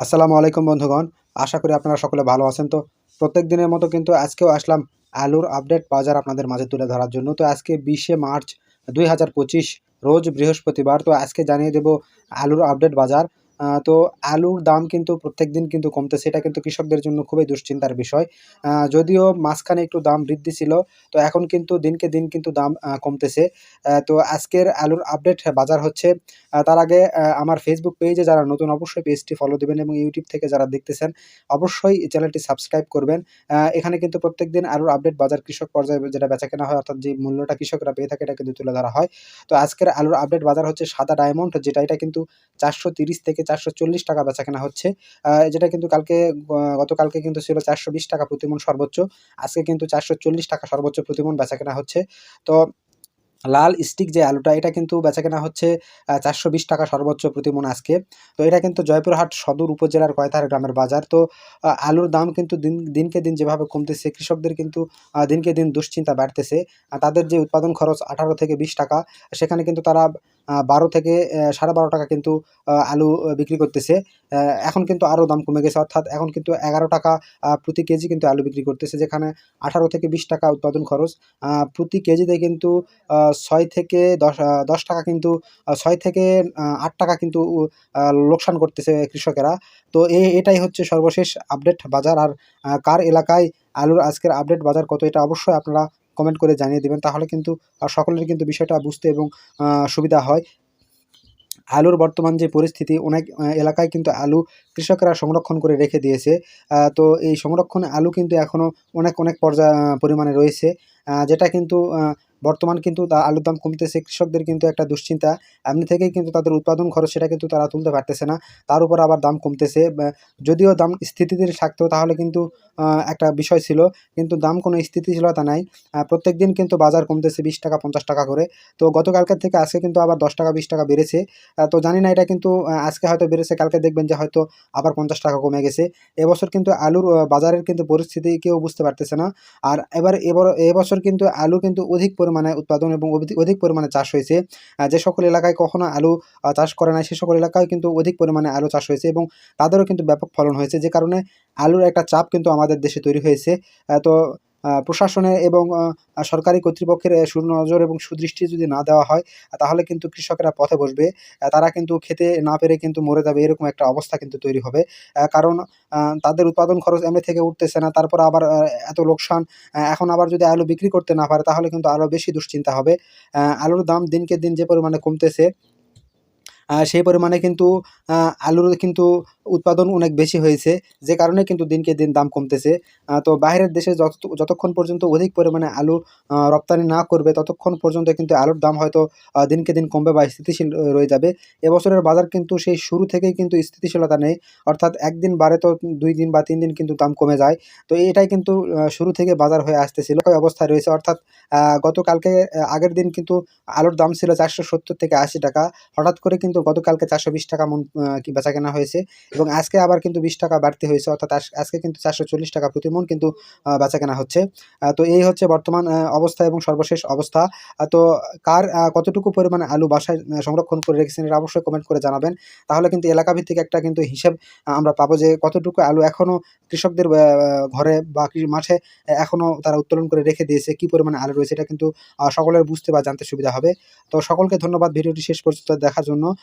আসসালামু আলাইকুম বন্ধুগণ। আশা করি আপনারা সকলে ভালো আছেন তো। প্রত্যেক দিনের মতো কিন্তু আজকেও আসলাম আলুর আপডেট বাজার আপনাদের মাঝে তুলে ধরার জন্য। তো আজকে বিশে মার্চ দুই হাজার পঁচিশ, রোজ বৃহস্পতিবার। তো আজকে জানিয়ে দেব আলুর আপডেট বাজার। তো আলুর দাম কিন্তু প্রত্যেক দিন কিন্তু কমতে সেটা কিন্তু কৃষকদের জন্য খুবই দুশ্চিন্তার বিষয়। যদিও মাঝখানে একটু দাম বৃদ্ধি ছিল, তো এখন কিন্তু দিনকে দিন কিন্তু দাম কমতেছে। তো আজকের আলুর আপডেট বাজার হচ্ছে তার আগে আমার ফেসবুক পেজে যারা নতুন অবশ্যই পেজটি ফলো দিবেন এবং ইউটিউব থেকে যারা দেখতেছেন, অবশ্যই চ্যানেলটি সাবস্ক্রাইব করবেন। এখানে কিন্তু প্রত্যেকদিন আলুর আপডেট বাজার কৃষক পর্যায়ে যেটা বেচা কেনা হয়, অর্থাৎ যে মূল্যটা কৃষকরা পেয়ে থাকে, এটা কিন্তু তুলে ধরা হয়। তো আজকের আলুর আপডেট বাজার হচ্ছে সাদা ডায়মন্ড যেটা এটা কিন্তু চারশো থেকে চারশো চল্লিশ টাকা বেচা কেনা হচ্ছে যেটা কিন্তু কালকে গতকালকে কিন্তু ছিল চারশো বিশ টাকা প্রতিমন সর্বোচ্চ। আজকে কিন্তু চারশো চল্লিশ টাকা সর্বোচ্চ প্রতিমন বেচা কেনা হচ্ছে। তো লাল স্টিক যে আলুটা, এটা কিন্তু বেচাকেনা হচ্ছে চারশো বিশ টাকা সর্বোচ্চ প্রতি মন আজকে। তো এটা কিন্তু জয়পুরহাট সদর উপজেলার কয়তার গ্রামের বাজার। তো আলুর দাম কিন্তু দিন, দিনকে দিন যেভাবে কমতেছে, কৃষকদের কিন্তু দিনকে দিন দুশ্চিন্তা বাড়তেছে। তাদের যে উৎপাদন খরচ আঠারো থেকে বিশ টাকা, সেখানে কিন্তু তারা বারো থেকে সাড়ে বারো টাকা কিন্তু আলু বিক্রি করতেছে। এখন কিন্তু আরও দাম কমে গেছে। অর্থাৎ এখন কিন্তু এগারো টাকা প্রতি কেজি কিন্তু আলু বিক্রি করতেছে, যেখানে আঠারো থেকে বিশ টাকা উৎপাদন খরচ। প্রতি কেজিতে কিন্তু ছয় থেকে দশ দশ টাকা কিন্তু ছয় থেকে আট টাকা কিন্তু লোকসান করতেছে কৃষকেরা। তো এটাই হচ্ছে সর্বশেষ আপডেট বাজার। আর কার এলাকায় আলুর আজকের আপডেট বাজার কত, এটা অবশ্যই আপনারা কমেন্ট করে জানিয়ে দেবেন, তাহলে কিন্তু সকলের কিন্তু বিষয়টা বুঝতে এবং সুবিধা হয়। আলুর বর্তমান যে পরিস্থিতি, অনেক এলাকায় কিন্তু আলু কৃষকরা সংরক্ষণ করে রেখে দিয়েছে। তো এই সংরক্ষণে আলু কিন্তু এখনও অনেক অনেক পর্যা পরিমাণে রয়েছে। যেটা কিন্তু বর্তমান কিন্তু তা আলুর দাম কমতেছে, কৃষকদের কিন্তু একটা দুশ্চিন্তা। এমনি থেকেই কিন্তু তাদের উৎপাদন খরচ সেটা কিন্তু তারা তুলতে পারতেছে না। তার উপর আবার দাম কমতেছে। যদিও দাম স্থিতিশীল থাকতো, তাহলে কিন্তু একটা বিষয় ছিল। কিন্তু দাম কোনো স্থিতিশীলতা নাই। প্রত্যেক দিন কিন্তু বাজার কমতেছে বিশ টাকা, পঞ্চাশ টাকা করে। তো গতকালকের থেকে আজকে কিন্তু আবার দশ টাকা, বিশ টাকা বেড়েছে। তো জানি না এটা কিন্তু আজকে হয়তো বেড়েছে, কালকে দেখবেন যে হয়তো আবার পঞ্চাশ টাকা কমে গেছে। এবছর কিন্তু আলুর বাজারের কিন্তু পরিস্থিতি কেউ বুঝতে পারতেছে না। আর এবার এবার, এবছর কিন্তু আলু কিন্তু অধিক পরিমাণে উৎপাদন এবং অধিক- পরিমাণে চাষ হয়েছে। যে সকল এলাকায় কখনো আলু চাষ করে নাই, সে সকল এলাকায় কিন্তু অধিক পরিমাণে আলু চাষ হয়েছে এবং তাদেরও কিন্তু ব্যাপক ফলন হয়েছে। যে কারণে আলুর একটা চাপ কিন্তু আমাদের দেশে তৈরি হয়েছে। তো প্রশাসনে এবং সরকারি কর্তৃপক্ষের সুনজর এবং সুদৃষ্টি যদি না দেওয়া হয়, তাহলে কিন্তু কৃষকেরা পথে বসবে। তারা কিন্তু খেতে না পেরে কিন্তু মরে যাবে, এরকম একটা অবস্থা কিন্তু তৈরি হবে। কারণ তাদের উৎপাদন খরচ এমনি থেকে উঠতেছে না, তারপর আবার এত লোকসান। এখন আবার যদি আলু বিক্রি করতে না পারে, তাহলে কিন্তু আরও বেশি দুশ্চিন্তা হবে। আলুর দাম দিনকে দিন যে পরিমাণে কমতেছে সেই পরিমাণে কিন্তু আলুর কিন্তু উৎপাদন অনেক বেশি হয়েছে। যে কারণে কিন্তু দিনকে দিন দাম কমতেছে। তো বাইরের দেশে যত, যতক্ষণ পর্যন্ত অধিক পরিমাণে আলু রপ্তানি না করবে, ততক্ষণ পর্যন্ত কিন্তু আলুর দাম হয়তো দিনকে দিন কমবে বা স্থিতিশীল রয়ে যাবে। এবছরের বাজার কিন্তু সেই শুরু থেকেই কিন্তু স্থিতিশীলতা নেই। অর্থাৎ একদিন বাড়ে তো দুই দিন বা তিন দিন কিন্তু দাম কমে যায়। তো এটাই কিন্তু শুরু থেকে বাজার হয়ে আসতেছিল। অবস্থায় রয়েছে। অর্থাৎ গতকালকে আগের দিন কিন্তু আলুর দাম ছিল চারশো সত্তর থেকে আশি টাকা। হঠাৎ করে কিন্তু গতকালকে চারশো বিশ টাকা মন বেচা কেনা হয়েছে এবং আজকে আবার কিন্তু বিশ টাকা বাড়তি হয়েছে, অর্থাৎ আজকে কিন্তু চারশো চল্লিশ টাকা প্রতি মন কিন্তু বেচা কেনা হচ্ছে। তো এই হচ্ছে বর্তমান অবস্থা এবং সর্বশেষ অবস্থা। তো কার কতটুকু পরিমাণে আলু বাসায় সংরক্ষণ করে রেখেছেন এটা অবশ্যই কমেন্ট করে জানাবেন। তাহলে কিন্তু এলাকা ভিত্তিক একটা কিন্তু হিসেব আমরা পাবো যে কতটুকু আলু এখনও কৃষকদের ঘরে বা মাঠে এখনও তারা উত্তোলন করে রেখে দিয়েছে, কী পরিমাণে আলু রয়েছে এটা কিন্তু সকলের বুঝতে বা জানতে সুবিধা হবে। তো সকলকে ধন্যবাদ, ভিডিওটি শেষ পর্যন্ত দেখার জন্য।